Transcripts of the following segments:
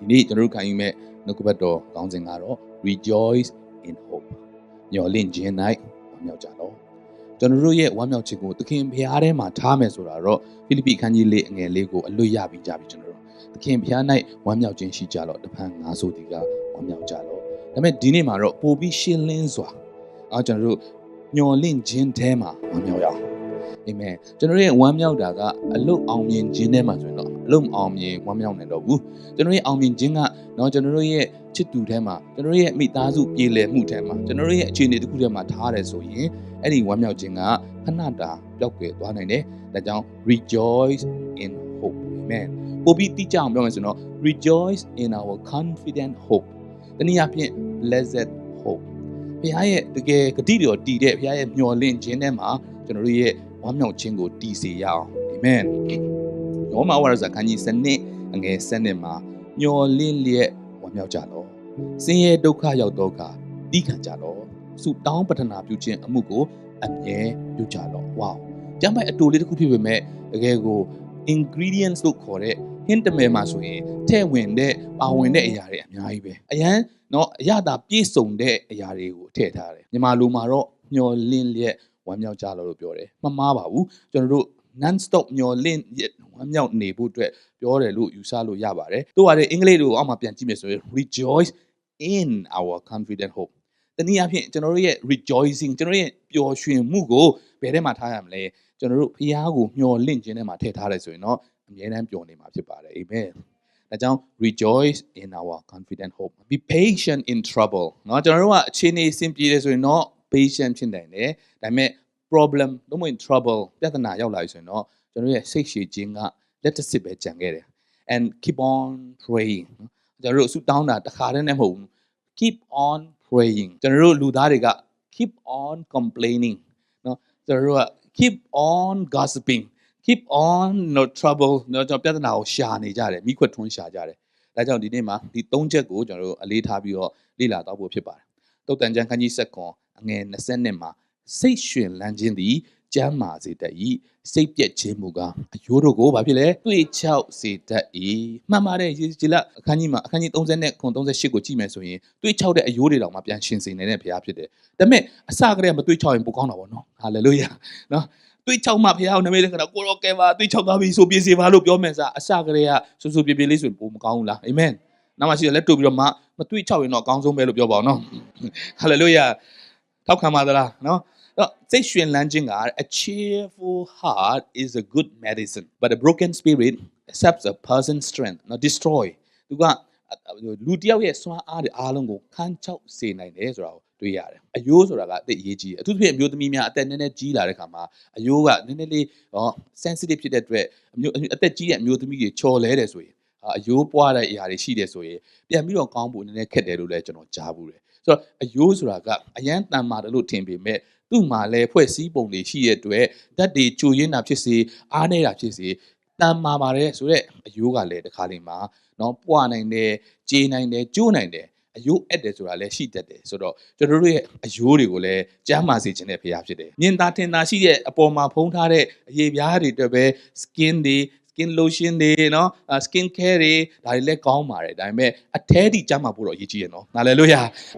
ဒီနေ့ကျွန်တော်တို့ခံယူမဲ့နှုတ်ကပတ်တော်ခေါင်းစဉ်ကတော့ rejoice in hope ညော်လင့်ခြင်း၌ဝမ်းမြောက်ကြလော့ကျွန်တော်တို့ရဲ့ဝမ်းမြောက်ခြင်းကိုသခင်ဘုရားထဲမှာထားမယ်ဆိုတာတော့ဖိလိပ္ပိခန်းကြီးလေးအငယ်လေးကိုအလွတ်ရပြီးကြပြီကျွန်တော်တို့သခင်ဘုရား၌ဝမ်းမြောက်ခြင်းရှိကြလော့တဖန်ငါဆိုဒီကဝမ်းမြောက်ကြလော့ဒါပေမဲ့ဒီနေ့မှာတော့ပို့ပြီးရှင်းလင်းစွာအဲကျွန်တော်တို့ညော်လင့်ခြင်းထဲမှာဝမ်းမြောက်ရအောင် အာမင်ကျွန်တော်ရဲ့ဝမ်းမြောက်တာကအလုတ်အောင်မြင်ခြင်းထဲမှာဆိုရင်တော့အလုတ်အောင်မြင်ဝမ်းမြောက်နေတော့ဘူးကျွန်တော်ရဲ့အောင်မြင်ခြင်းကနော်ကျွန်တော်ရဲ့ချစ်သူထဲမှာကျွန်တော်ရဲ့မိသားစုပြည်လည်မှုထဲမှာကျွန်တော်ရဲ့အခြေအနေတစ်ခုထဲမှာထားရတယ်ဆိုရင်အဲ့ဒီဝမ်းမြောက်ခြင်းကခဏတာပျောက်ကွယ်သွားနိုင်တယ်ဒါကြောင့် rejoice in hope amen ပိုပြီးတိကျအောင်ပြောမယ်ဆိုတော့ rejoice in our confident hope တနည်းအားဖြင့် blessed hope ဘုရားရဲ့တကယ်ဂတိတော်တည်တဲ့ဘုရားရဲ့မျှော်လင့်ခြင်းထဲမှာကျွန်တော်တို့ရဲ့ ဝမ်းမြောက်ခြင်းကိုတည်စေရအောင်အာမင်ရောမဝါရစာခန်းကြီးစနစ်အငယ်စနစ်မှာမျှော်လင့်လျက်ဝမ်းမြောက်ကြလောဆင်းရဲဒုက္ခရောက်တော့ကတိခံကြလောဆုတောင်းပတနာပြုခြင်းအမှုကိုအမြဲပြုကြလောဝေါကျမ်းပိုက်အတူလေးတစ်ခုဖြစ်ပေမဲ့တကယ်ကို ingredients လို့ခေါ်တဲ့ hint မယ်မှာဆိုရင်ထဲ့ဝင်တဲ့ပါဝင်တဲ့အရာတွေအများကြီးပဲအရန်เนาะအရသာပြည့်စုံတဲ့အရာတွေကိုထည့်ထားတယ်မြန်မာလူမှာတော့မျောလင့်လျက် ဝမ်းမြောက်ကြလို့လို့ပြောတယ်မမှားပါဘူးကျွန်တော်တို့ non stop မျောလင့်ဝမ်းမြောက်နေဖို့အတွက်ပြောတယ်လို့ယူဆလို့ရပါတယ်တို့ရတယ်အင်္ဂလိပ်လိုအောက်မှာပြန်ကြည့်မယ်ဆိုရင် rejoice in our confident hope တနည်းအားဖြင့်ကျွန်တော်တို့ရဲ့ rejoicing ကျွန်တော်တို့ရဲ့ပျော်ရွှင်မှုကိုဘယ်ထဲမှာထားရမလဲကျွန်တော်တို့ဖះကိုမျှော်လင့်ခြင်းထဲမှာထည့်ထားတယ်ဆိုရင်တော့အမြဲတမ်းပျော်နေမှာဖြစ်ပါတယ် amen ဒါကြောင့် rejoice in our confident hope be patient in trouble เนาะကျွန်တော်တို့ကအခြေအနေအဆင်ပြေတယ်ဆိုရင်တော့ patient ဖြစ်နိုင်တယ်ဒါပေမဲ့ problem လို့မဟုတ် trouble ပြဿနာရောက်လာပြီဆိုရင်တော့ကျွန်တော်ရဲ့စိတ်ရှည်ခြင်းကလက်တစ်စစ်ပဲကြံခဲ့တယ် and keep on praying เนาะကျွန်တော်တို့ဆုတောင်းတာတစ်ခါတည်းနဲ့မဟုတ်ဘူး keep on praying ကျွန်တော်တို့လူသားတွေက keep on complaining เนาะကျွန်တော်တို့က keep on gossiping keep on no trouble เนาะကျွန်တော်ပြဿနာကိုရှာနေကြတယ်မိခွက်ထွန်းရှာကြတယ်ဒါကြောင့်ဒီနေ့မှာဒီ၃ချက်ကိုကျွန်တော်တို့အလေးထားပြီးတော့လေ့လာတော့ဖို့ဖြစ်ပါတယ်တုတ်တန်ကျမ်းခန်းကြီး7ခွန် အငယ်20နှစ်မှာစိတ်ရှင်လန်းခြင်းသည်ကျမ်းမာစေတတ်၏စိတ်ပြက်ခြင်းမူကားအယိုးတို့ကိုဘာဖြစ်လဲတွေ့ချောက်စေတတ်၏မှန်ပါတယ်ယေဂျီလအခန်းကြီးမှာအခန်းကြီး30နဲ့ခွန်38ကိုကြည့်မယ်ဆိုရင်တွေ့ချောက်တဲ့အယိုးတွေတောင်မှပြန်ရှင်စေနေတဲ့ဘုရားဖြစ်တယ်ဒါပေမဲ့အစကတည်းကမတွေ့ချောက်ရင်ပိုကောင်းတာပေါ့နော်ဟာလေလုယာနော်တွေးချောက်မှဘုရားကိုနမိတ်လက္ခဏာကိုရောကဲပါတွေးချောက်သွားပြီဆိုပြေးစေပါလို့ပြောမယ်စားအစကတည်းကဆူဆူပြေးပြေးလေးဆိုရင်ပိုမကောင်းဘူးလားအာမင်နောက်မှရှိတယ်လက်တူပြီးတော့မှမတွေးချောက်ရင်တော့အကောင်းဆုံးပဲလို့ပြောပါအောင်နော်ဟာလေလုယာ ထောက်ခံပါသလားနော်တော့စိတ်ရှင်လန်းခြင်းက a cheerful heart is a good medicine but a broken spirit accepts a person's strength not destroy သူကလူတယောက်ရဲ့စွမ်းအားတွေအားလုံးကိုခန်းချောက်စေနိုင်တယ်ဆိုတာကိုတွေ့ရတယ်အယိုးဆိုတာကအသက်အရေးကြီးတယ်အထူးသဖြင့်အမျိုးသမီးများအသက်နည်းနည်းကြီးလာတဲ့ခါမှာအယိုးကနည်းနည်းလေးဟော sensitive ဖြစ်တဲ့အတွက်အမျိုးအသက်ကြီးတဲ့အမျိုးသမီးတွေချော်လဲတယ်ဆိုရင်အယိုးပွားတဲ့အရာတွေရှိတယ်ဆိုရင်ပြန်ပြီးတော့ကောင်းဖို့နည်းနည်းခက်တယ်လို့လည်းကျွန်တော်ကြားဘူးတယ် ဆိုတော့အယိုးဆိုတာကအရန်တန်မာတယ်လို့ထင်ပေမဲ့သူ့မှာလည်းဖွဲ့စည်းပုံတွေရှိတဲ့အတွက်ဓာတ်တွေကြိုရင်းတာဖြစ်စေအားနေတာဖြစ်စေတန်မာပါတယ်ဆိုတော့အယိုးကလည်းတစ်ခါလေးမှာနော်ပွားနိုင်တယ်ကြေးနိုင်တယ်ကျိုးနိုင်တယ်အယိုးအပ်တယ်ဆိုတာလည်းရှိတတ်တယ်ဆိုတော့ကျွန်တော်တို့ရဲ့အယိုးတွေကိုလည်းကျမ်းမာစေခြင်းတဲ့ဖရားဖြစ်တယ်မြင်သာထင်သာရှိတဲ့အပေါ်မှာဖုံးထားတဲ့အရေးပြားတွေအတွက်ပဲ skin တွေ skin lotion တွေနော် skin care တွေဒါတွေလည်းကောင်းပါတယ်ဒါပေမဲ့အထဲထိကျမှဖို့တော့အရေးကြီးတယ်နော်နားလည်လို့ရ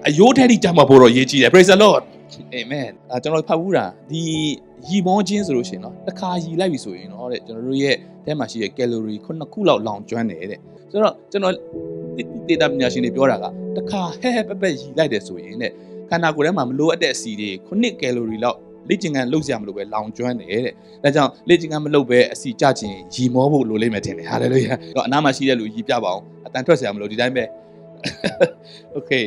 အယိုးထဲထိကျမှဖို့တော့အရေးကြီးတယ် praise the lord amen အဲကျွန်တော်ဖတ်ဘူးတာဒီရီမောခြင်းဆိုလို့ရှိရင်နော်တစ်ခါရီလိုက်ပြီဆိုရင်နော်တဲ့ကျွန်တော်တို့ရဲ့အဲမှာရှိတဲ့ calorie ခုနှစ်ခုလောက်လောင်ကျွမ်းတယ်တဲ့ဆိုတော့ကျွန်တော်ဒေတာပညာရှင်တွေပြောတာကတစ်ခါဟဲဟဲပက်ပက်ရီလိုက်တယ်ဆိုရင်တဲ့ခန္ဓာကိုယ်ထဲမှာမလိုအပ်တဲ့အဆီတွေခုနှစ် calorie လောက် လေ့ကျင့်ခန်းလုပ်စရာမလိုပဲလောင်ကျွမ်းတယ်တဲ့ဒါကြောင့်လေ့ကျင့်ခန်းမလုပ်ပဲအဆီကြခြင်းရီမောဖို့လိုလိမ့်မယ်ထင်တယ်ဟာလေလုယာတော့အနားမှာရှိတဲ့လူရီပြပါအောင်အတန်ထွက်စရာမလိုဒီတိုင်းပဲ okay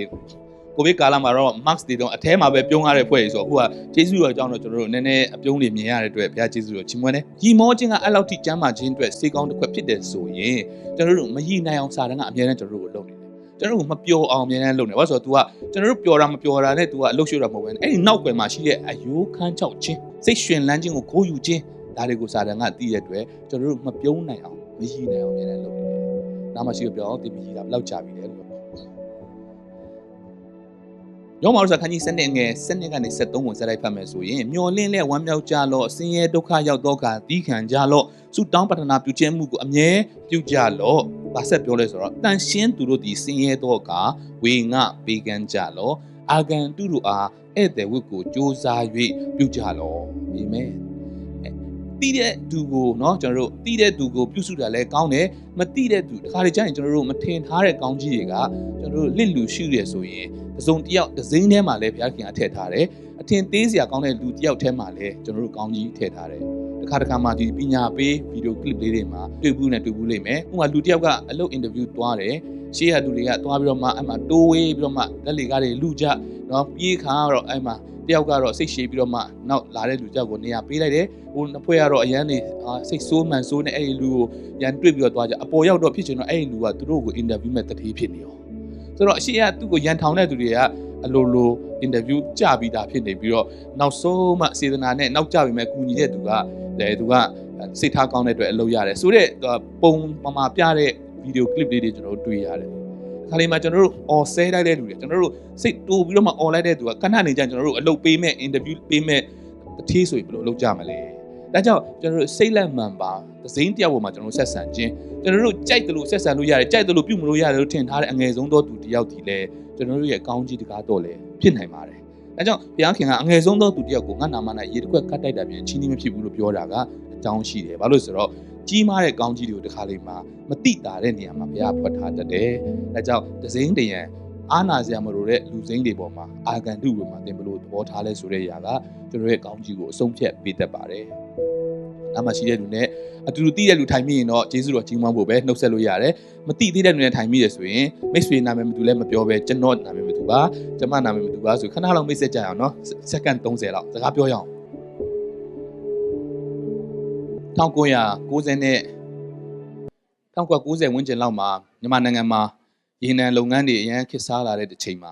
ကိုဗစ်ကာလမှာတော့ max တွေတော့အแทမှာပဲပြုံးရတဲ့ဖွဲ့ကြီးဆိုတော့အခုကကျေးဇူးတော်ကြောင့်တော့ကျွန်တော်တို့နည်းနည်းအပြုံးတွေမြင်ရတဲ့အတွက်ဘုရားကျေးဇူးတော်ချီးမွမ်းတယ်။ရီမောခြင်းကအဲ့လောက်ထိကျမ်းမာခြင်းအတွက်စေကောင်းတစ်ခွက်ဖြစ်တယ်ဆိုရင်ကျွန်တော်တို့မရီနိုင်အောင်စာတန်းကအများနဲ့ကျွန်တော်တို့ကိုလုပ်နေတယ်။ ကျွန်တော်တို့မပျော်အောင်အများနဲ့လုပ်နေ။ဘာလို့ဆိုတော့ तू ကကျွန်တော်တို့ပျော်တာမပျော်တာနဲ့ तू ကအလုပ်ရှုတာမဟုတ်ဘူး။အဲ့ဒီနောက်ွယ်မှာရှိတဲ့အယိုးခန်းချောက်ခြင်းစိတ်ရှင်လန်းခြင်းကိုခိုးယူခြင်းဒါတွေကိုစာတန်းကသိတဲ့အတွက်ကျွန်တော်တို့မပြုံးနိုင်အောင်မရီနိုင်အောင်အများနဲ့လုပ်နေတယ်။နောက်မှရှိရပြောတင်မရီတာဘယ်လောက်ကြာပြီလဲလို့ ယောမအရစာခန်းကြီး7ငယ်7ကနေ73ဝင်ဆက်လိုက်ဖတ်မယ်ဆိုရင်မျောလင့်လက်ဝမ်းမြောက်ကြလော့ဆင်းရဲဒုက္ခရောက်တော့ကသီးခံကြလော့ဆုတောင်းပတနာပြုခြင်းမှုကိုအမြဲပြုကြလော့။ဘာဆက်ပြောလဲဆိုတော့တန်ရှင်းသူတို့ဒီဆင်းရဲတော့ကဝေငှပေးကမ်းကြလော့အာဂန်တုတို့အားဧည့်သည်ဝတ်ကိုစ조사၍ပြုကြလော့။အာမင်။ တိတဲ့သူကိုเนาะကျွန်တော်တို့တိတဲ့သူကိုပြုစုတာလည်းကောင်းတယ်မတိတဲ့သူတခါလေကျရင်ကျွန်တော်တို့မထင်ထားတဲ့ကောင်းကြီးတွေကကျွန်တော်တို့လစ်လူရှိရဆိုရင်တစုံတစ်ယောက်တစ်စိမ့်ထဲမှာလည်းဘုရားခင်ကထည့်ထားတယ်အထင်သေးစရာကောင်းတဲ့လူတစ်ယောက်ထဲမှာလည်းကျွန်တော်တို့ကောင်းကြီးထည့်ထားတယ်တခါတခါမှဒီပညာပေးဗီဒီယိုကလစ်လေးတွေမှာတွေ့ဘူးနဲ့တွေ့ဘူးလိမ့်မယ်ဥပမာလူတစ်ယောက်ကအလုပ်အင်တာဗျူးသွားတယ်ရှေ့ရသူတွေကသွားပြီးတော့မှအဲ့မှာတိုးဝေးပြီးတော့မှလက်လေကားတွေလူကြ နော်ပြေးခါတော့အဲ့မှာတယောက်ကတော့စိတ်ရှည်ပြီးတော့မှနောက်လာတဲ့လူကြောက်ကိုနေရာပေးလိုက်တယ်ဟိုနှစ်ဖွဲ့ကတော့အရန်နေစိတ်ဆိုးမှန်ဆိုးနဲ့အဲ့ဒီလူကိုရန်တွေ့ပြီးတော့သွားကြအပေါ်ရောက်တော့ဖြစ်ချင်တော့အဲ့ဒီလူကသူတို့ကိုအင်တာဗျူးမဲ့တတိဖြစ်နေရောဆိုတော့အရှိရသူ့ကိုရန်ထောင်တဲ့သူတွေကအလိုလိုအင်တာဗျူးကြပြီးသားဖြစ်နေပြီးတော့နောက်ဆုံးမှစေတနာနဲ့နောက်ကြပြီမဲ့ကူညီတဲ့သူကလည်းသူကစိတ်ထားကောင်းတဲ့အတွက်အလုပ်ရတယ်ဆိုတော့ပုံပမာပြတဲ့ဗီဒီယိုကလစ်လေးတွေကျွန်တော်တို့တွေ့ရတယ် ခါလေးမှာကျွန်တော်တို့အော်ဆဲလိုက်တဲ့လူတွေကျွန်တော်တို့စိတ်တိုးပြီးတော့မှအော်လိုက်တဲ့သူကခဏနေကြကျွန်တော်တို့အလုပ်ပေးမဲ့အင်တာဗျူးပေးမဲ့တတိဆိုရင်ဘယ်လိုလုပ်ကြမလဲဒါကြောင့်ကျွန်တော်တို့စိတ်လက်မှန်ပါသစိမ်းတယောက်ပေါ်မှာကျွန်တော်တို့ဆက်ဆံခြင်းကျွန်တော်တို့ကြိုက်တယ်လို့ဆက်ဆံလို့ရတယ်ကြိုက်တယ်လို့ပြုမလို့ရတယ်လို့ထင်ထားတဲ့အငယ်ဆုံးသောသူတယောက်ဒီလဲကျွန်တော်တို့ရဲ့ကောင်းကြီးတကားတော့လဲဖြစ်နိုင်ပါတယ်ဒါကြောင့်ဘုရားခင်ကအငယ်ဆုံးသောသူတယောက်ကိုငါနာမနဲ့ရေတစ်ခွက်ကတ်တိုက်တာပြင်ချင်းချင်းမဖြစ်ဘူးလို့ပြောတာကအကြောင်းရှိတယ်ဘာလို့ဆိုတော့ ကြီးမားတဲ့ကောင်းကြီးတွေကိုတခါလေးမှာမတိတာတဲ့နေရာမှာဘုရားဖွက်ထားတတ်တယ်ဒါကြောင့်သစိမ်းတရံအာနာစရာမလိုတဲ့လူစိမ့်တွေပေါ်မှာအာဂန်တုတွေမှာသင်ဘလို့သဘောထားလဲဆိုတဲ့ຢာကကျွန်တော်ရဲ့ကောင်းကြီးကိုအဆုံးဖြတ်ပေးတတ်ပါတယ်။နာမရှိတဲ့လူနဲ့အတူတူတည်တဲ့လူထိုင်မိရင်တော့ဂျေဇုတော်ကြီးမွမ်းဖို့ပဲနှုတ်ဆက်လို့ရတယ်။မတိသေးတဲ့လူနဲ့ထိုင်မိရဆိုရင်မိတ်ဆွေနာမည်မတူလဲမပြောပဲကျွန်တော်နာမည်မတူပါ။ကျမနာမည်မတူပါဆိုခဏလောက်မိတ်ဆက်ကြအောင်နော်။စက္ကန့်30လောက်စကားပြောရအောင်။ 1990နဲ့1990ဝန်းကျင်လောက်မှာမြန်မာနိုင်ငံမှာရေနံလုပ်ငန်းတွေအရင်ခေတ်စားလာတဲ့တစ်ချိန်မှာ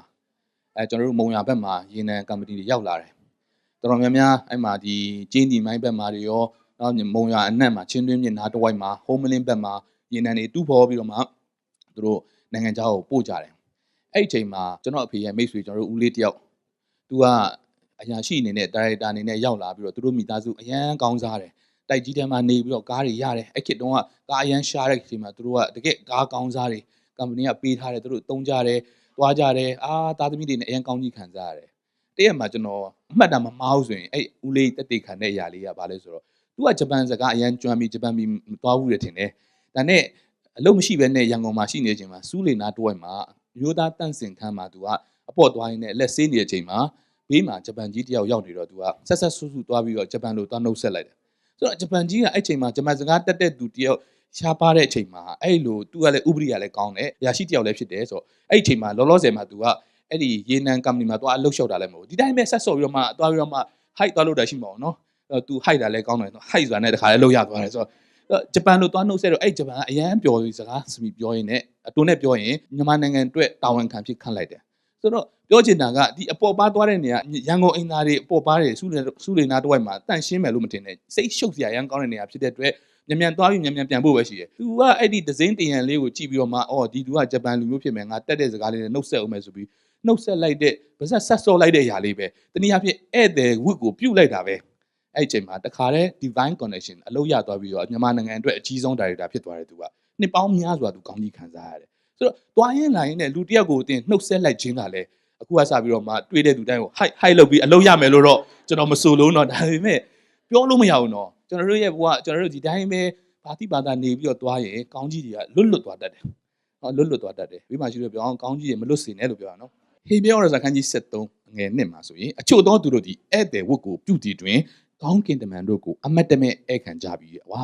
အဲကျွန်တော်တို့မုံရဘက်မှာရေနံကမ္ပဏီတွေရောက်လာတယ်တော်တော်များများအဲ့မှာဒီကျင်းဒီမိုင်းဘက်မှာတွေရောနောက်မုံရအနက်မှာချင်းတွင်းမြစ်နားတစ်ဝိုက်မှာဟိုးမလင်းဘက်မှာရေနံတွေတူးဖော်ပြီးတော့မှသူတို့နိုင်ငံခြားကိုပို့ကြတယ်အဲ့ဒီချိန်မှာကျွန်တော်အဖေရဲ့မိတ်ဆွေကျွန်တော်တို့ဦးလေးတယောက်သူကအရာရှိအနေနဲ့ဒါရိုက်တာအနေနဲ့ရောက်လာပြီးတော့သူတို့မိသားစုအရန်ကောင်းစားတယ် တိုက်ကြီးထဲမှာနေပြီးတော့ကားတွေရတယ်အဲ့ခေတ်တုန်းကကားအရန်ရှားတဲ့အချိန်မှာသူတို့ကတကယ်ကားကောင်းစားတွေ company ကပေးထားတယ်သူတို့တုံးကြတယ်သွားကြတယ်အာသားသမီးတွေနဲ့အရင်ကောင်းကြီးခံစားရတယ်တရက်မှာကျွန်တော်အမှတ်တမ်းမမားဘူးဆိုရင်အဲ့ဦးလေးတက်တေခံတဲ့အရာလေးကဘာလဲဆိုတော့သူကဂျပန်စကားအရင်ကျွမ်းပြီးဂျပန်ပြီးသွားဘူးတယ်ထင်တယ်ဒါနဲ့အလုပ်မရှိဘဲနဲ့ရန်ကုန်မှာရှိနေချိန်မှာစူးလေနာတွဲမှာမျိုးသားတန့်စင်ခန်းမှာသူကအပေါ့သွားရင်းနဲ့လက်ဆေးနေတဲ့အချိန်မှာဘေးမှာဂျပန်ကြီးတယောက်ရောက်နေတော့သူကဆက်ဆက်ဆူဆူသွားပြီးတော့ဂျပန်လိုသွားနှုတ်ဆက်လိုက်တယ် ဆိုတော့ဂျပန်ကြီးကအဲ့ချိန်မှာဂျပန်စကားတက်တဲ့သူတယောက်ရှားပါတဲ့အချိန်မှာအဲ့လိုသူကလည်းဥပဒေကလည်းကောင်းတယ်ရာရှိတယောက်လည်းဖြစ်တယ်ဆိုတော့အဲ့ဒီအချိန်မှာလောလောဆယ်မှာသူကအဲ့ဒီရေနံကမ္ပဏီမှာသွားအလုပ်လျှောက်တာလည်းမဟုတ်ဘူးဒီတိုင်းပဲဆက်ဆော့ပြီးတော့မှသွားပြီးတော့မှ height သွားလို့တာရှိမှာပေါ့နော်အဲ့သူ height တာလည်းကောင်းတယ် height ဆိုတာနဲ့တခါလည်းလောက်ရသွားတယ်ဆိုတော့ဂျပန်လိုသွားနှုတ်ဆက်တော့အဲ့ဂျပန်ကအရန်ပျော်ပြီးစကားစမီပြောရင်းနဲ့အတူနဲ့ပြောရင်မြန်မာနိုင်ငံအတွက်တာဝန်ခံဖြစ်ခန့်လိုက်တယ်ဆိုတော့ ပြောချင်တာကဒီအပေါ်ပါသွားတဲ့နေရာရန်ကုန်အင်သားတွေအပေါ်ပါတယ်စုလေစုလေနာတဝိုက်မှာတန့်ရှင်းမယ်လို့မတင်နဲ့စိတ်ရှုပ်စရာရန်ကောင်းတဲ့နေရာဖြစ်တဲ့အတွက်မြန်မြန်သွားပြီးမြန်မြန်ပြန်ဖို့ပဲရှိတယ်။သူကအဲ့ဒီဒဇင်းတရံလေးကိုကြည့်ပြီးတော့မှအော်ဒီသူကဂျပန်လူမျိုးဖြစ်မယ်ငါတက်တဲ့စကားလေးနဲ့နှုတ်ဆက်အောင်မယ်ဆိုပြီးနှုတ်ဆက်လိုက်တဲ့ပါဇက်ဆက်ဆော့လိုက်တဲ့အရာလေးပဲ။တနည်းအားဖြင့်ဧည့်သည်ဝတ်ကိုပြုတ်လိုက်တာပဲ။အဲ့ဒီချိန်မှာတခါတည်း divine connection အလုပ်ရသွားပြီးတော့မြန်မာနိုင်ငံအတွက်အကြီးဆုံး director ဖြစ်သွားတဲ့သူကနှစ်ပေါင်းများစွာသူကောင်းကြီးခံစားရတယ်။ဆိုတော့တွားရင်လာရင်လည်းလူတစ်ယောက်ကိုအတင်နှုတ်ဆက်လိုက်ခြင်းကလည်း အခုကစပြီးတော့မှတွေးတဲ့သူတိုင်းကို high high လုပ်ပြီးအလုပ်ရမယ်လို့တော့ကျွန်တော်မဆိုလို့တော့ဒါပေမဲ့ပြောလို့မရဘူးနော်ကျွန်တော်တို့ရဲ့ဘဝကျွန်တော်တို့ဒီတိုင်းပဲဘာတိဘာသာနေပြီးတော့သွားရင်ကောင်းကြီးတွေကလွတ်လွတ်သွားတတ်တယ်။ဟောလွတ်လွတ်သွားတတ်တယ်။ပြီးမှရှိလို့ပြောအောင်ကောင်းကြီးတွေမလွတ်စေနဲ့လို့ပြောတာနော်။ဟေပြောရစခန်းကြီး73ငယ်နှစ်မှာဆိုရင်အချို့သောသူတို့ဒီဧည့်သည်ဝတ်ကိုပြုတည်တွင်ကောင်းကင်တမန်တို့ကိုအမတ်တမဲ့ဧည့်ခံကြပြီးဝါ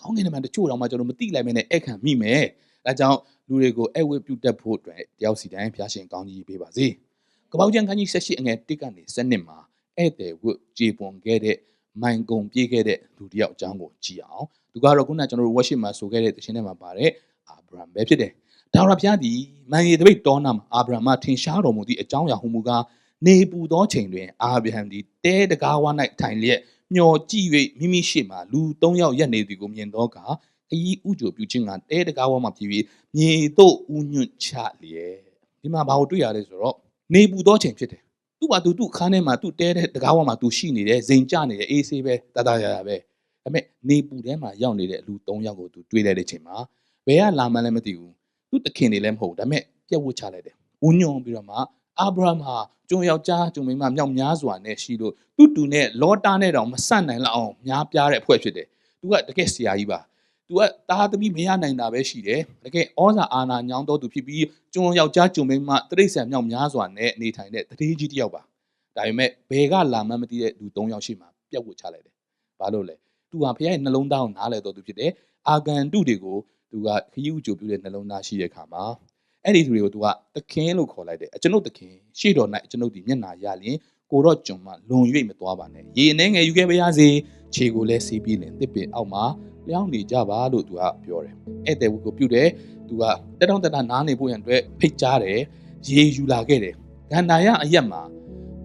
ကောင်းကင်တမန်တချို့တော့မှကျွန်တော်မသိလိုက်မဲနဲ့ဧည့်ခံမိမယ်။ဒါကြောင့် လူတွေကိုဧည့်ဝတ်ပြုတတ်ဖို့အတွက်တယောက်စီတိုင်းဖျားရှင်ကောင်းကြီးပေးပါစေ။ကပောက်ကျန်ခန်းကြီး78အငယ်1ကနေ7မှာဧည့်သည်ဝတ်ကြေပွန်ခဲ့တဲ့မိုင်ကုံပြေးခဲ့တဲ့လူတစ်ယောက်အကြောင်းကိုကြည့်အောင်။သူကတော့ခုနကကျွန်တော်တို့ worship မှာဆိုခဲ့တဲ့သရှင်ထဲမှာပါတဲ့အာဗြဟံပဲဖြစ်တယ်။ဒါဝရဘုရားသည်မန်ရီတပိတ်တောနာမှာအာဗြဟံမှထင်ရှားတော်မူသည့်အကြောင်းအရာဟူမူကားနေပူသောချိန်တွင်အာဗြဟံသည်တဲတကားဝ၌ထိုင်လျက်မျောကြည့်၍မိမိရှေ့မှာလူ၃ယောက်ရက်နေသည်ကိုမြင်သောအခါ ခရီးဥကြိုပြုခြင်းကတဲတကားဝမှာဖြစ်ပြီးမြေတို့ဥညွန့်ချလျက်ဒီမှာဘာကိုတွေ့ရလဲဆိုတော့နေပူသောချိန်ဖြစ်တယ်သူ့ဘာသူသူ့ခန်းထဲမှာသူ့တဲတဲ့တကားဝမှာသူရှိနေတယ်ဇိမ်ကျနေတယ်အေးဆေးပဲတတရရပဲဒါပေမဲ့နေပူထဲမှာရောက်နေတဲ့အလူ၃ယောက်ကိုသူတွေ့လိုက်တဲ့ချိန်မှာဘယ်ကလာမှန်းလည်းမသိဘူးသူ့တခင်တွေလည်းမဟုတ်ဘူးဒါပေမဲ့ပြက်ဝတ်ချလိုက်တယ်ဝညွန်ပြီးတော့မှအာဗြဟံဟာကျုံယောက်ျားကျုံမိန်းမမြောက်များစွာနဲ့ရှိလို့သူ့တူနဲ့လောတာနဲ့တောင်မဆန့်နိုင်လောက်အောင်များပြားတဲ့အဖွဲ့ဖြစ်တယ်သူကတကယ်ဆရာကြီးပါ သူကတာသမီမရနိုင်တာပဲရှိတယ်တကယ်ဩဇာအာဏာညောင်းတော်သူဖြစ်ပြီးကျုံယောက်ျားကျုံမိန်းမတရိษံမြောက်များစွာနဲ့နေထိုင်တဲ့တတိကြီးတစ်ယောက်ပါဒါပေမဲ့ဘယ်ကလာမှန်းမသိတဲ့လူ၃ယောက်ရှိမှပြက်ဝတ်ချလိုက်တယ်ဘာလို့လဲသူဟာဖခင်ရဲ့နှလုံးသားကိုနားလည်တော်သူဖြစ်တယ်အာဂန်တုတွေကိုသူကခရီးဥကြိုပြုတဲ့နှလုံးသားရှိတဲ့အခါမှာအဲ့ဒီသူတွေကိုသူကသခင်လို့ခေါ်လိုက်တယ်အကျွန်ုပ်သခင်ရှေ့တော်၌အကျွန်ုပ်ဒီမျက်နာရလျင်ကိုတော့ကျွန်မလွန်၍မသွားပါနဲ့ရေအနေငယ်ယူခဲ့ပါရစေခြေကိုလည်းစီးပြီးလင်တစ်ပင်အောက်မှာ လျောင်းနေကြပါလို့သူကပြောတယ်အဲ့တဲ့ဝကိုပြုတ်တယ်သူကတက်တောင့်တက်တာနားနေဖို့ရန်အတွက်ဖိတ်ကြားတယ်ရေယူလာခဲ့တယ်ဂန္ဓာယအရက်မှာ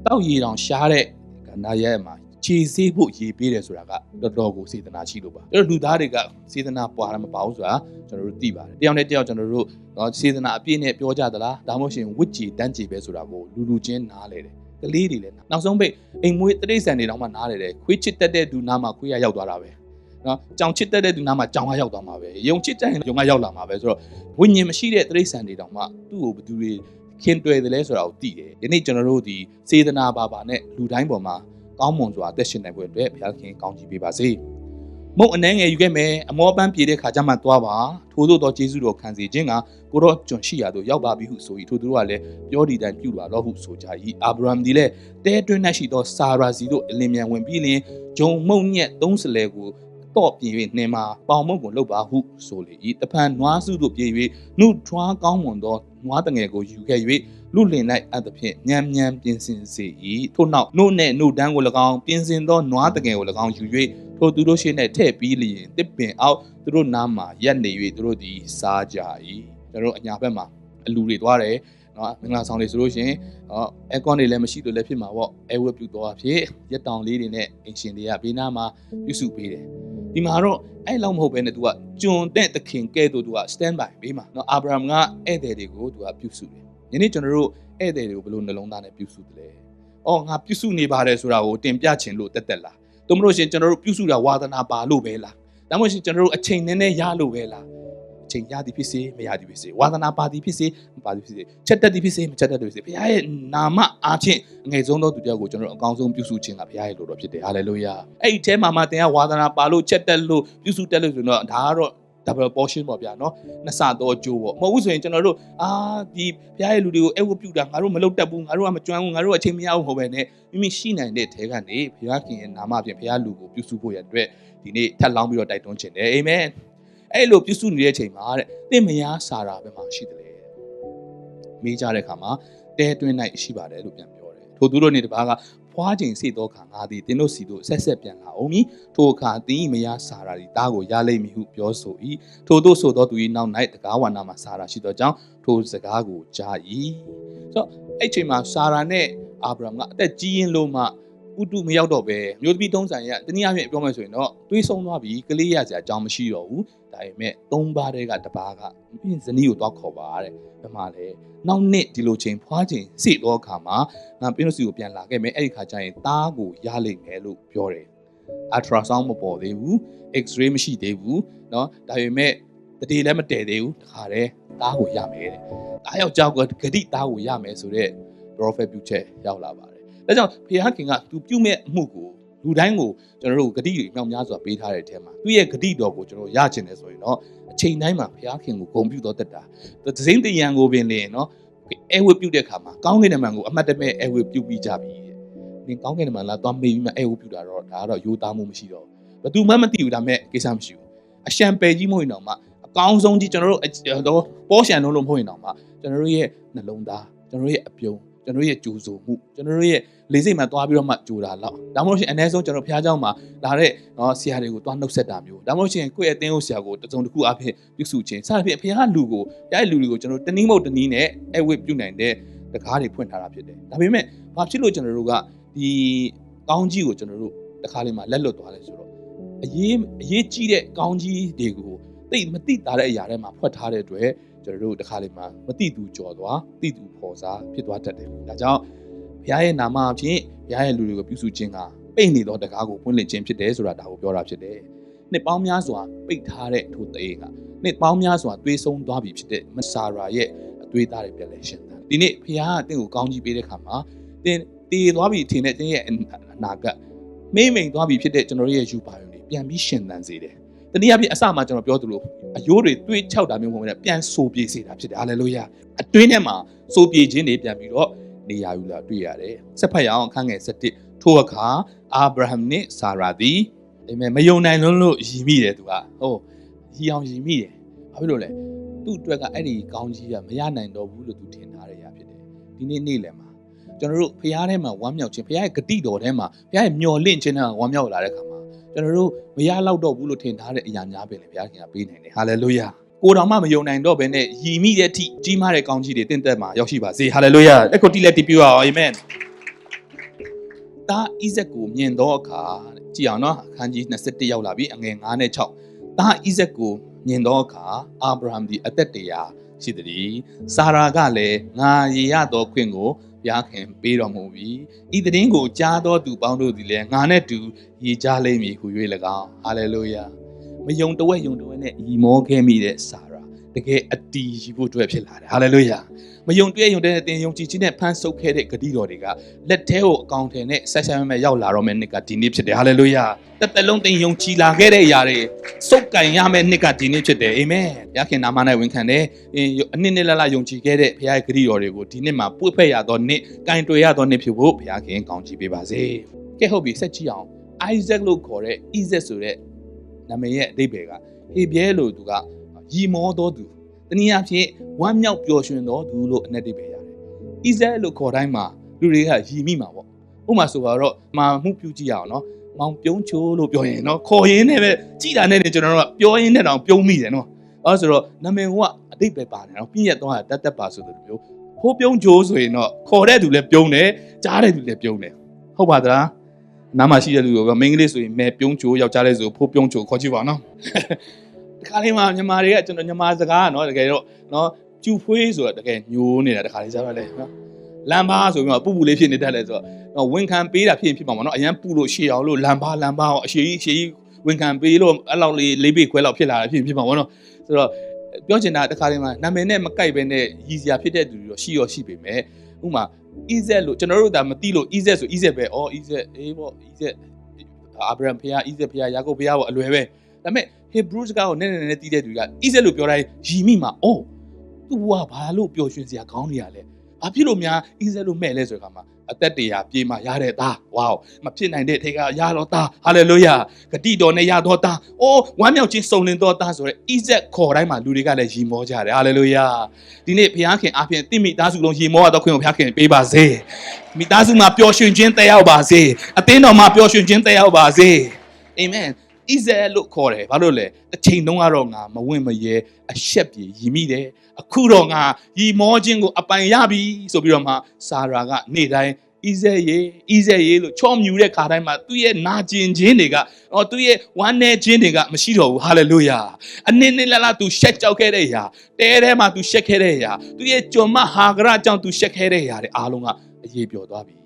တောက်ရေတောင်ရှားတဲ့ဂန္ဓာယမှာခြေဆေးဖို့ရေပေးတယ်ဆိုတာကတော်တော်ကိုစေတနာရှိလို့ပါအဲ့တော့လူသားတွေကစေတနာပွားရမှာပါဘူးဆိုတာကျွန်တော်တို့သိပါတယ်တယောက်နဲ့တယောက်ကျွန်တော်တို့နော်စေတနာအပြည့်နဲ့ပြောကြသလားဒါမှမဟုတ်ရှင်ဝစ်ကြည်တန်းကြည်ပဲဆိုတာကိုလူလူချင်းနားလေတယ်ကလေးတွေလည်းနောက်ဆုံးပိတ်အိမ်မွေးတရိษံတွေတောင်မှနားလေတယ်ခွေးချစ်တက်တဲ့သူနားမှာခွေးရရောက်သွားတာပဲ နော်ကြောင်ချစ်တက်တဲ့သူနားမှာကြောင်ကရောက်သွားမှာပဲယုံချစ်တဲ့ယုံကရောက်လာမှာပဲဆိုတော့ဝိညာဉ်မရှိတဲ့တရိษံတွေတောင်မှသူ့ကိုဘယ်သူတွေခင်တွယ်တယ်လဲဆိုတာကိုသိတယ်ဒီနေ့ကျွန်တော်တို့ဒီစေတနာပါပါနဲ့လူတိုင်းပေါ်မှာကောင်းမွန်စွာအသက်ရှင်နိုင်ဖို့အတွက်ဘုရားခင်ကောင်းချီးပေးပါစေ။မုတ်အနှဲငယ်ယူခဲ့မယ်အမောပန်းပြေတဲ့ခါကျမှသွားပါထို့သောသောကျေးဇူးတော်ခံစေခြင်းကကိုတော့ကျွန်ရှိရသို့ရောက်ပါပြီဟုဆို၏ထို့သူတို့ကလည်းပြောဒီတိုင်းပြုလာတော့ဟုဆိုကြ၏အာဗြဟံဒီလည်းတဲတွင်း၌ရှိသောစာရာစီတို့အလင်းမြန်ဝင်ပြီးလင်ဂျုံမုံညက်သုံးစလဲကို တော့ပြင်၍နှင်မှာပေါင်မုံကိုလှုပ်ပါဟုဆိုလေ၏တဖန်နွားစုတို့ပြေ၍နှုတ်ထွားကောင်းမွန်သောနွားတငယ်ကိုယူခဲ့၍လူလင်၌အသဖြင့်ညံညံပြင်ဆင်စေ၏ထို့နောက်နှုတ်နှင့်နှုတ်တန်းကို၎င်းပြင်ဆင်သောနွားတငယ်ကို၎င်းယူ၍ထိုသူတို့ရှေ့၌ထည့်ပြီးလျင်တစ်ပင်အောက်သူတို့နားမှာရက်နေ၍သူတို့သည်စားကြ၏ကျွန်တော်တို့အညာဘက်မှာအလူတွေသွားတယ်နော်မင်္ဂလာဆောင်တွေဆိုလို့ရှင်ဟောအဲကွန်တွေလည်းမရှိလို့လည်းဖြစ်မှာပေါ့အဲဝက်ပြုတ်သွားဖြစ်ရက်တောင်လေးတွေနဲ့အင်ရှင်တွေကဘေးနားမှာပြုစုပေးတယ် ဒီမှာတော့အဲ့လောက်မဟုတ်ဘဲနဲ့ तू ကကျွန်တဲ့သခင်ကဲ့သို့ तू က stand by ဘေးမှာနော်အာဗြဟံကဧည့်သည်တွေကို तू ကပြုစုတယ်ယနေ့ကျွန်တော်တို့ဧည့်သည်တွေကိုဘယ်လိုနှလုံးသားနဲ့ပြုစုတယ်လဲ။အော်ငါပြုစုနေပါတယ်ဆိုတာကိုတင်ပြချင်လို့တက်တက်လား။သို့မဟုတ်ရှင်ကျွန်တော်တို့ပြုစုတာဝါသနာပါလို့ပဲလား။ဒါမှမဟုတ်ရှင်ကျွန်တော်တို့အချိန်နဲ့နဲ့ရလို့ပဲလား။အ ချိန်ရသည်ဖြစ်စေမရသည်ဖြစ်စေဝါသနာပါသည်ဖြစ်စေမပါသည်ဖြစ်စေချက်တက်သည်ဖြစ်စေမချက်တက်သည်ဖြစ်စေဘုရားရဲ့နာမအားဖြင့်အငယ်ဆုံးသောသူတယောက်ကိုကျွန်တော်တို့အကောင်းဆုံးပြုစုခြင်းကဘုရားရဲ့လိုတော်ဖြစ်တယ်ဟာလေလုယာ။အဲ့ဒီအဲမှာမှတင်ကဝါသနာပါလို့ချက်တက်လို့ပြုစုတက်လို့ဆိုတော့ဒါကတော့ double portion ပေါ့ဗျာနော်နှစ်ဆတော့ကြိုးပေါ့မဟုတ်ဘူးဆိုရင်ကျွန်တော်တို့အာဒီဘုရားရဲ့လူတွေကိုအဲ့ဝပြုတာငါတို့မလုပ်တတ်ဘူးငါတို့ကမကျွမ်းဘူးငါတို့အချိန်မရဘူးဟောပဲနဲ့မိမိရှိနိုင်တဲ့ထဲကနေဘုရားခင်ရဲ့နာမဖြင့်ဘုရားလူကိုပြုစုဖို့ရတဲ့ဒီနေ့ထပ်လောင်းပြီးတော့တိုက်တွန်းခြင်းတယ်အာမင် အဲ့လိုပြုစုနေတဲ့အချိန်မှာတဲ့တင့်မယားစာရာဘယ်မှာရှိတယ်လဲမေးကြတဲ့အခါမှာတဲတွင်း၌ရှိပါတယ်လို့ပြန်ပြောတယ်ထို့သူတို့နေတပါးကဖွားချိန်စေသောခါငါသည်တင်းတို့စီတို့ဆက်ဆက်ပြန်လာအောင်မည်ထိုအခါတင်း၏မယားစာရာသည်တားကိုရလိမ့်မည်ဟုပြောဆို၏ထို့သို့ဆိုသောသူ၏နောက်၌တကားဝါနာမှာစာရာရှိသောကြောင့်ထိုစကားကိုကြား၏ဆိုတော့အဲ့ချိန်မှာစာရာနဲ့အာဗြဟံကအသက်ကြီးရင်လို့မှ ဥတုမရောက်တော့ပဲမျိုးသမီးသုံးဆိုင်ရတနည်းအားဖြင့်ပြောမယ်ဆိုရင်တော့တွေးဆုံးသွားပြီကလေးရစရာအကြောင်းမရှိတော့ဘူးဒါပေမဲ့သုံးပါးတည်းကတစ်ပါးကပြင်ဇနီးကိုတော့ခေါ်ပါတဲ့ဘယ်မှာလဲနောက်နှစ်ဒီလိုချိန်ဖွားချိန်စိတော့အခါမှာငါပင်းတို့စီကိုပြန်လာခဲ့မယ်အဲ့ဒီခါကျရင်သားကိုရလိမ့်မယ်လို့ပြောတယ် ultrasound မပေါ်သေးဘူး x-ray မရှိသေးဘူးเนาะဒါပေမဲ့တတိလည်းမတည်သေးဘူးတခါတည်းသားကိုရမယ်တဲ့သားယောက်ျားကဂတိသားကိုရမယ်ဆိုတော့ prophet ပြုချက်ရောက်လာပါတယ် ဒါကြောင့်ဖခင်ခင်ကသူပြုမဲ့အမှုကိုလူတိုင်းကိုကျွန်တော်တို့ဂတိတွေမြောက်များစွာပေးထားတဲ့အထက်မှာသူ့ရဲ့ဂတိတော်ကိုကျွန်တော်ရချင်တယ်ဆိုရင်တော့အချိန်တိုင်းမှာဘုရားခင်ကိုဂုဏ်ပြုတော်တတ်တာသစိမ့်တရံကိုပင်လေနော်အဲဝတ်ပြုတဲ့အခါမှာကောင်းကင်နမန်ကိုအမှတ်တမဲ့အဲဝတ်ပြုပြီးကြပြီတဲ့နင်ကောင်းကင်နမန်လာသွားမေးပြီးမှအဲဝတ်ပြုတာတော့ဒါကတော့ယူသားမှုမရှိတော့ဘယ်သူမှမသိဘူးဒါမဲ့ကိစ္စမရှိဘူးအရှံပယ်ကြီးမဟုတ်ရင်တော့မှအကောင်းဆုံးကြီးကျွန်တော်တို့ပေါ်ရှန်လုံးလုံးမဟုတ်ရင်တော့မှကျွန်တော်တို့ရဲ့နှလုံးသားကျွန်တော်တို့ရဲ့အပြုံး ကျွန်တော်ရဲ့ကြိုးဆိုမှုကျွန်တော်ရဲ့လေစိတ်မှသွားပြီးတော့မှကြိုတာလောက်ဒါမှမဟုတ်ရှင်အ ਨੇ ဆုံးကျွန်တော်ဘုရားကျောင်းမှာလာတဲ့နော်ဆရာတွေကိုသွားနှုတ်ဆက်တာမျိုးဒါမှမဟုတ်ရှင်ကိုယ့်ရဲ့အသင်းဟုတ်ဆရာကိုတစုံတစ်ခုအဖြစ်ပြုစုခြင်းစသဖြင့်ဘုရားလူကိုဘုရားလူတွေကိုကျွန်တော်တနည်းမဟုတ်တနည်းနဲ့အဲ့ဝိပြုနိုင်တဲ့တကားတွေဖွင့်ထားတာဖြစ်တယ်ဒါပေမဲ့ဘာဖြစ်လို့ကျွန်တော်တို့ကဒီကောင်းကြီးကိုကျွန်တော်တို့တကားလေးမှာလက်လွတ်သွားလဲဆိုတော့အရေးအရေးကြီးတဲ့ကောင်းကြီးတွေကိုသိမသိတာတဲ့အရာတွေမှာဖွက်ထားတဲ့အတွက် ကျွန်တော်တို့တခါလေးမှာမတိသူကြော်သွားတိသူဖော်စားဖြစ်သွားတတ်တယ်ဒါကြောင့်ဘုရားရဲ့နာမအဖြစ်ဘုရားရဲ့လူတွေကိုပြုစုခြင်းကပိတ်နေသောတကားကိုဖွင့်လှစ်ခြင်းဖြစ်တယ်ဆိုတာဒါကိုပြောတာဖြစ်တယ်နှစ်ပေါင်းများစွာပိတ်ထားတဲ့ထိုသေကနှစ်ပေါင်းများစွာသွေးဆုံးသွားပြီဖြစ်တဲ့မဆာရာရဲ့အသွေးသားတွေပြန်လဲရှင်သန်ဒီနေ့ဖခင်ကတင့်ကိုကောင်းကြီးပေးတဲ့ခါမှာတင်တည်သွားပြီထင်တဲ့တင်းရဲ့အနာဂတ်မိမ့်မိန်သွားပြီဖြစ်တဲ့ကျွန်တော်တို့ရဲ့ယူပါယုံတွေပြန်ပြီးရှင်သန်စေတယ် တနည်းအားဖြင့်အစမှကျွန်တော်ပြောသလိုအယိုးတွေတွေးချောက်တာမျိုးမဟုတ်ဘူးပြန်ဆိုပြေစေတာဖြစ်တယ်ဟာလေလုယာအတွင်းထဲမှာဆိုပြေခြင်းတွေပြန်ပြီးတော့နေရာယူလာတွေ့ရတယ်ဆက်ဖတ်ရအောင်အခန်းငယ်7ထိုအခါအာဗြဟံနှင့်ဆာရာသည်အာမင်မယုံနိုင်လုံးလို့ယီမိတယ်သူကဟုတ်ယီအောင်ယီမိတယ်ဘာဖြစ်လို့လဲသူ့အတွက်ကအဲ့ဒီကောင်းကြီးကမရနိုင်တော့ဘူးလို့သူထင်ထားတဲ့အရာဖြစ်တယ်ဒီနေ့နေ့လယ်မှာကျွန်တော်တို့ဖရားထဲမှာဝမ်းမြောက်ခြင်းဖရားရဲ့ဂတိတော်ထဲမှာဖရားရဲ့မျော်လင့်ခြင်းနဲ့ဝမ်းမြောက်လာတဲ့ခါမှာ ကျွန်တော်တို့မရလောက်တော့ဘူးလို့ထင်ထားတဲ့အရာများပဲလေဘုရားခင်ကပေးနိုင်တယ်ဟာလေလုယာကိုတော်မှမယုံနိုင်တော့ဘဲနဲ့ယီမိတဲ့အထိကြီးမားတဲ့ကောင်းကြီးတွေတင့်သက်မှာရောက်ရှိပါစေဟာလေလုယာလက်ကိုတိလက်တီပြအောင်အာမင်တာဣဇက်ကိုမြင်တော့အခါကြည့်အောင်နော်အခန်းကြီး21ရောက်လာပြီအငယ်9နဲ့6တာဣဇက်ကိုမြင်တော့အခါအာဗြဟံဒီအသက်တရာရှိသည်။စာရာကလည်းငါရေရသောခွင့်ကို ဘုရားခင်ပေးတော်မူပြီ။ဤတည်င်းကိုကြားသောသူပေါင်းတို့သည်လည်းငါနဲ့တူရေကြလိမ့်မည်ဟု၍၎င်း။ဟာလေလုယာ။မယုံတဝက်ယုံတဝက်နဲ့ဤမောခဲ့မိတဲ့စာရာ တကယ်အတီးရှိဖို့အတွက်ဖြစ်လာတယ်။ဟာလေလုယာ။မယုံတွေ့ယုံတဲ့တင်ယုံကြည်ခြင်းနဲ့ဖန်ဆုပ်ခဲ့တဲ့ဂတိတော်တွေကလက်ထဲကိုအကောင့်ထဲနဲ့ဆက်ဆက်မဲ့ရောက်လာတော့မယ့်နှစ်ကဒီနေ့ဖြစ်တယ်။ဟာလေလုယာ။တစ်သက်လုံးတင်ယုံကြည်လာခဲ့တဲ့အရာတွေစုပ်ကန်ရမယ့်နှစ်ကဒီနေ့ဖြစ်တယ်။အာမင်။ဘုရားခင်နာမ၌ဝန်ခံတယ်။အင်းအနှစ်နှစ်လလယုံကြည်ခဲ့တဲ့ဘုရားရဲ့ဂတိတော်တွေကိုဒီနှစ်မှာပွေ့ဖက်ရသောနှစ်၊ကင်တွေ့ရသောနှစ်ဖြစ်ဖို့ဘုရားခင်ကောင်းချီးပေးပါစေ။ကဲဟုတ်ပြီဆက်ကြည့်အောင်။ Isaac လို့ခေါ်တဲ့ Isaac ဆိုတဲ့နာမည်ရဲ့အဓိပ္ပာယ်ကဟေဘရဲလို့သူက ရီမောတော်သူတနည်းအားဖြင့်ဝမ်းမြောက်ပျော်ရွှင်တော်သူလို့အ내တိပဲရတယ်။ဣဇက်လို့ခေါ်တိုင်းမှာလူတွေကရီမိမှာပေါ့။ဥပမာဆိုတော့မာမှုပြုကြည့်ရအောင်နော်။မောင်ပြုံးချိုးလို့ပြောရင်နော်ခေါ်ရင်းနဲ့ပဲကြည်တာနဲ့ကျွန်တော်တို့ကပြောရင်းနဲ့တောင်ပြုံးမိတယ်နော်။အဲဆိုတော့နာမည်ကအတိတ်ပဲပါတယ်နော်။ပြည့်ရသွားတာတက်တက်ပါဆိုတဲ့လိုမျိုးဖိုးပြုံးချိုးဆိုရင်တော့ခေါ်တဲ့သူလည်းပြုံးတယ်ကြားတဲ့သူလည်းပြုံးတယ်။ဟုတ်ပါသလား။နားမှာရှိတဲ့လူကမင်္ဂလိပ်ဆိုရင်မဲပြုံးချိုးယောက်ျားလေးဆိုဖိုးပြုံးချိုးခေါ်ကြည့်ပါနော်။ ဒီခါလေးမှာညီမတွေကကျွန်တော်ညီမစကားကနော်တကယ်တော့နော်ကျူဖွေးဆိုတာတကယ်ညိုးနေတာတခါလေးကြားပါလေနော်လမ်းပါဆိုပြီးတော့ပူပူလေးဖြစ်နေတတ်လဲဆိုတော့နော်ဝန်ခံပေးတာဖြစ်ရင်ဖြစ်ပါမှာနော်အရန်ပူလို့ရှေ့အောင်လို့လမ်းပါလမ်းပါအောင်အရှိကြီးရှေ့ကြီးဝန်ခံပေးလို့အဲ့လောက်လေးလေးပေခွဲလောက်ဖြစ်လာတာဖြစ်ဖြစ်ပါမှာနော်ဆိုတော့ပြောချင်တာတခါလေးမှာနာမည်နဲ့မကိုက်ပဲနဲ့ရည်စရာဖြစ်တဲ့သူတွေတော့ရှိရောရှိပေမဲ့ဥမာ EZ လို့ကျွန်တော်တို့ဒါမသိလို့ EZ ဆို EZ ပဲအော် EZ အေးပေါ့ EZ အာဗြဟံဖခင် EZ ဖခင်ယာကုပ်ဖခင်ပေါ့အလွယ်ပဲဒါပေမဲ့ Hebrew စကားကိုနည်းနည်းနည်းတီးတဲ့သူက EZ လို့ပြောတိုင်းရီမိမှာအော်သူကဘာလို့ပျော်ရွှင်စရာကောင်းနေရလဲဘာဖြစ်လို့များ EZ လို့မဲ့လဲဆိုတဲ့အခါမှာအသက်တရာပြေးမှရတဲ့သားဝေါမဖြစ်နိုင်တဲ့ထိတ်ကရတော့သားဟာလေလုယာဂတိတော်နဲ့ရတော့သားအိုးဝမ်းမြောက်ခြင်းစုံလင်တော့သားဆိုရဲ EZ ခေါ်တိုင်းမှာလူတွေကလည်းရီမောကြတယ်ဟာလေလုယာဒီနေ့ဘုရားခင်အားဖြင့်တိမိသားစုလုံးရီမောရတော့ခွင့်ကိုဘုရားခင်ပေးပါစေမိသားစုမှာပျော်ရွှင်ခြင်းတက်ရောက်ပါစေအသင်းတော်မှာပျော်ရွှင်ခြင်းတက်ရောက်ပါစေအာမင် ဣဇဲလို့ခေါ်တယ်ဘာလို့လဲတစ်ချိန်တုန်းကတော့ငါမဝင်မရဲအရှက်ပြေရီမိတယ်အခုတော့ငါရီမောခြင်းကိုအပိုင်ရပြီဆိုပြီးတော့မှစာရာကနေ့တိုင်းဣဇဲရေဣဇဲရေလို့ချောမြူတဲ့ခါတိုင်းမှာသူ့ရဲ့နာကျင်ခြင်းတွေကဟောသူ့ရဲ့ဝမ်းနည်းခြင်းတွေကမရှိတော့ဘူးဟာလေလုယာအနည်းနည်းလာလာသူရှက်ကြောက်ခဲ့တဲ့အရာတဲထဲမှာသူရှက်ခဲ့တဲ့အရာသူ့ရဲ့ကြုံမဟာဂရကြောင့်သူရှက်ခဲ့တဲ့အရာတွေအားလုံးကအရေးပြောသွားပြီ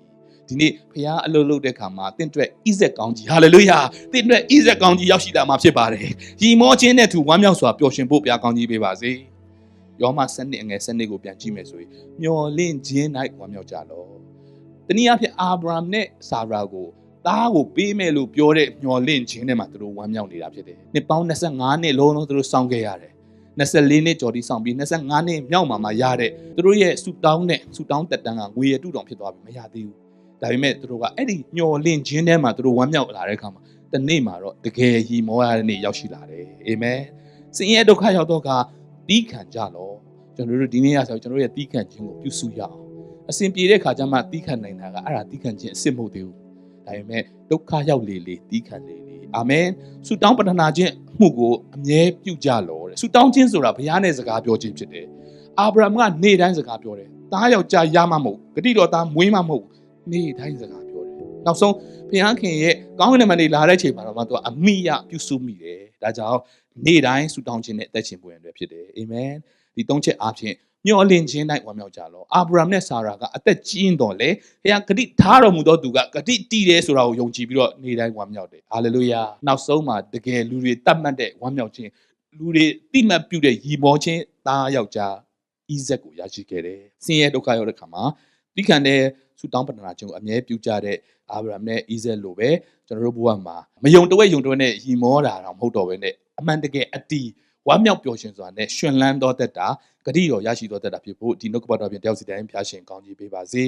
ဒီနေ့ဖခင်အလုပ်လုပ်တဲ့ခါမှာတင့်အတွက်ဣဇက်ကောင်းကြီးဟာလေလုယာတင့်အတွက်ဣဇက်ကောင်းကြီးရောက်ရှိလာမှာဖြစ်ပါတယ်။ရီမောခြင်းနဲ့သူဝမ်းမြောက်စွာပျော်ရွှင်ဖို့ဘုရားကောင်းကြီးပေးပါစေ။ယောမစနစ်အငယ်စနစ်ကိုပြန်ကြည့်မယ်ဆိုရင်မျော်လင့်ခြင်း၌ဝမ်းမြောက်ကြလော။တနည်းအားဖြင့်အာဗြဟံနဲ့ဆာရာကိုသားကိုပေးမယ်လို့ပြောတဲ့မျော်လင့်ခြင်းနဲ့မှသူတို့ဝမ်းမြောက်နေတာဖြစ်တယ်။နှစ်ပေါင်း25နှစ်လုံးလုံးသူတို့စောင့်ခဲ့ရတယ်။24နှစ်ကျော်တိဆောင်ပြီး25နှစ်မြောက်မှာမှရတဲ့သူတို့ရဲ့ဆူတောင်းနဲ့ဆူတောင်းတက်တန်းကငွေရတုတောင်ဖြစ်သွားပြီမရသေးဘူး။ ဒါပေမဲ့သူတို့ကအဲ့ဒီညှော်လင့်ခြင်းထဲမှာသူတို့ဝမ်းမြောက်လာတဲ့အခါမှာတနေ့မှာတော့တကယ်ရီမောရတဲ့နေ့ရောက်ရှိလာတယ်အာမင်စင်ရဲ့ဒုက္ခရောက်တော့ကတီးခံကြလောကျွန်တော်တို့ဒီနေ့ရဆိုကျွန်တော်တို့ရဲ့တီးခံခြင်းကိုပြုစုရအောင်အစဉ်ပြေတဲ့ခါကျမှတီးခံနိုင်တာကအဲ့ဒါတီးခံခြင်းအစ်စ်မဟုတ်သေးဘူးဒါပေမဲ့ဒုက္ခရောက်လေလေတီးခံလေလေအာမင်ဆုတောင်းပတနာခြင်းမှုကိုအမြဲပြုကြလောတဲ့ဆုတောင်းခြင်းဆိုတာဘုရားနဲ့စကားပြောခြင်းဖြစ်တယ်အာဗြဟံကနေ့တိုင်းစကားပြောတယ်တားယောက်ျားရမှမဟုတ်ဂတိတော်သားမွေးမှမဟုတ် နေ့တိုင်းစကားပြောတယ်နောက်ဆုံးဘုရားခင်ရဲ့ကောင်းကင်နံပါတ်တွေလာတဲ့ချိန်မှာတော့မှသူကအမိယပြုစုမိတယ်ဒါကြောင့်နေ့တိုင်းဆုတောင်းခြင်းနဲ့အသက်ရှင်ပွင့်ရတဲ့ဖြစ်တယ်အာမင်ဒီသုံးချက်အားဖြင့်မျောလင့်ခြင်း၌ဝမ်းမြောက်ကြလောအာဗြဟံနဲ့ဆာရာကအသက်ကြီးတော်လေဘုရားဂတိထားတော်မူသောသူကဂတိတည်တယ်ဆိုတာကိုယုံကြည်ပြီးတော့နေတိုင်းဝမ်းမြောက်တယ်ဟာလေလုယာနောက်ဆုံးမှာတကယ်လူတွေတတ်မှတ်တဲ့ဝမ်းမြောက်ခြင်းလူတွေတိမှတ်ပြုတဲ့ရီမောခြင်းသားယောက်ျားဣဇက်ကိုရရှိခဲ့တယ်ဆင်းရဲဒုက္ခရောက်တဲ့ခါမှာပြီးခံတဲ့ ဆူတောင်းပတနာခြင်းကိုအမြဲပြုကြတဲ့အာဗြဟံနဲ့ဣဇက်လိုပဲကျွန်တော်တို့ဘဝမှာမယုံတဝက်ယုံတဝက်နဲ့ရီမောတာတော့မဟုတ်တော့ဘဲနဲ့အမှန်တကယ်အတီးဝမ်းမြောက်ပျော်ရွှင်စွာနဲ့ရှင်လန်းသောသက်တာဂတိတော်ရရှိသောသက်တာဖြစ်ဖို့ဒီနှုတ်ကပတ်တော်ပြင်တယောက်စီတိုင်းဖျားရှင်ကောင်းကြီးပေးပါစေ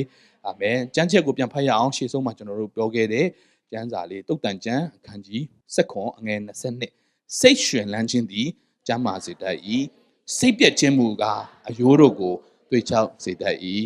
အာမင်ကျမ်းချက်ကိုပြန်ဖတ်ရအောင်ရှေ့ဆုံးမှာကျွန်တော်တို့ပြောခဲ့တဲ့ကျမ်းစာလေးတုတ်တန်ကျမ်းအခန်းကြီး7ခွန်အငယ်20စိတ်ရှင်လန်းခြင်းသည်ကျမ်းမာစေတတ်၏စိတ်ပြည့်ခြင်းမူကားအယိုးတို့ကိုတွေ့ချောက်စေတတ်၏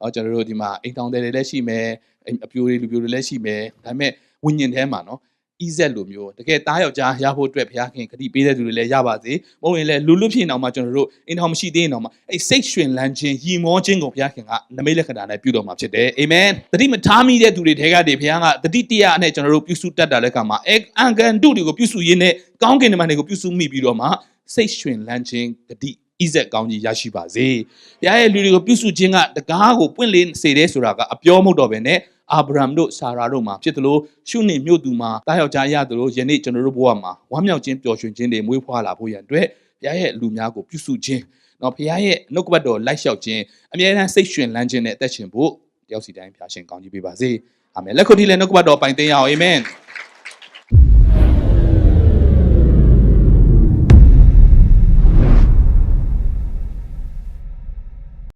အော်ကျွန်တော်တို့ဒီမှာအိမ်တောင်တယ်တွေလည်းရှိမယ်အိမ်အပြိုတွေလူပြိုတွေလည်းရှိမယ်ဒါပေမဲ့ဝိညာဉ်ထဲမှာနော်ဤဇက်လိုမျိုးတကယ်တားယောက်ျားရဖို့အတွက်ဘုရားခင်ခတိပေးတဲ့သူတွေလည်းရပါစေမဟုတ်ရင်လည်းလူလူဖြစ်နေအောင်မှကျွန်တော်တို့အင်ထောင်မရှိသေးရင်တော့မှအဲ့စိတ်ရွှင်လန်းခြင်းရီမောခြင်းကိုဘုရားခင်ကနမိတ်လက္ခဏာနဲ့ပြုတော်မှာဖြစ်တယ်အာမင်တတိမထားမိတဲ့သူတွေထဲကတည်းဘုရားကတတိတရားနဲ့ကျွန်တော်တို့ပြုစုတတ်တာလည်းကမှာအဲအန်ကန်တုတွေကိုပြုစုရင်းနဲ့ကောင်းကင်နမတွေကိုပြုစုမိပြီးတော့မှစိတ်ရွှင်လန်းခြင်းတတိ ဣဇက်ကောင်းကြီးရရှိပါစေ။ဘုရားရဲ့လူတွေကိုပြုစုခြင်းကတကားကိုပွင့်လင်းစေတဲ့ဆိုတာကအပြောမဟုတ်တော့ဘဲနဲ့အာဗြဟံတို့ဆာရာတို့မှာဖြစ်သလိုရှုနေမြို့သူမှာတားယောက်ျားရသလိုယနေ့ကျွန်တော်တို့ဘဝမှာဝမ်းမြောက်ခြင်းပျော်ရွှင်ခြင်းတွေမွေးဖွားလာဖို့ရန်အတွက်ဘုရားရဲ့လူများကိုပြုစုခြင်းနော်ဘုရားရဲ့နှုတ်ကပတ်တော်လိုက်လျှောက်ခြင်းအမြဲတမ်းစိတ်ရွှင်လန်းခြင်းနဲ့အသက်ရှင်ဖို့တယောက်စီတိုင်းဖျားရှင်ကောင်းကြီးပေးပါစေ။အာမင်လက်ခုပ်ထိလည်းနှုတ်ကပတ်တော်ပိုင်သိမ်းရအောင်အာမင်။